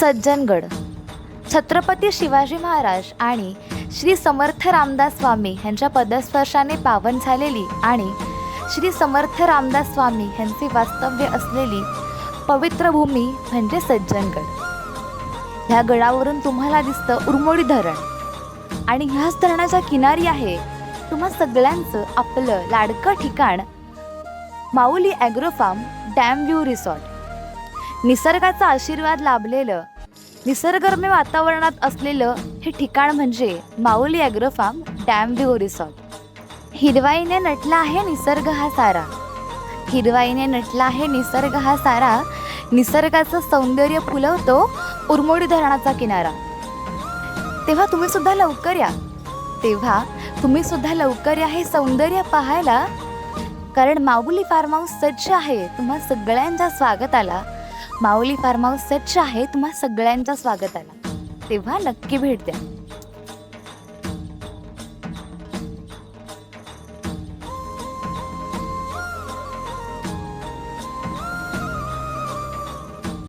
सज्जनगड. छत्रपती शिवाजी महाराज आणि श्री समर्थ रामदास स्वामी यांच्या पदस्पर्शाने पावन झालेली आणि श्री समर्थ रामदास स्वामी यांचे वास्तव्य असलेली पवित्र भूमी म्हणजे सज्जनगड. ह्या गडावरून तुम्हाला दिसतं उर्मोडी धरण. आणि ह्याच धरणाच्या किनारी आहे तुम्हा सगळ्यांचं आपलं लाडकं ठिकाण Mauli agro farm dam view resort. निसर्गाचा आशीर्वाद लाभलेलं निसर्गरम्य वातावरणात असलेलं हे ठिकाण म्हणजे Mauli agro farm dam view resort. हिरवाईने नटला आहे निसर्ग हा सारा. हिरवाईने नटला आहे निसर्ग हा सारा. निसर्गाचं सौंदर्य फुलवतो उर्मोडी धरणाचा किनारा. तेव्हा तुम्ही सुद्धा लवकर या. तेव्हा तुम्ही सुद्धा लवकर या हे सौंदर्य पाहायला. कारण माऊली फार्म हाऊस सज्ज आहे. तुम्हा सगळ्यांच्या स्वागताला माऊली फार्म हाऊस सज्ज आहे तुम्हा सगळ्यांच्या स्वागताला तेव्हा नक्की भेट द्या.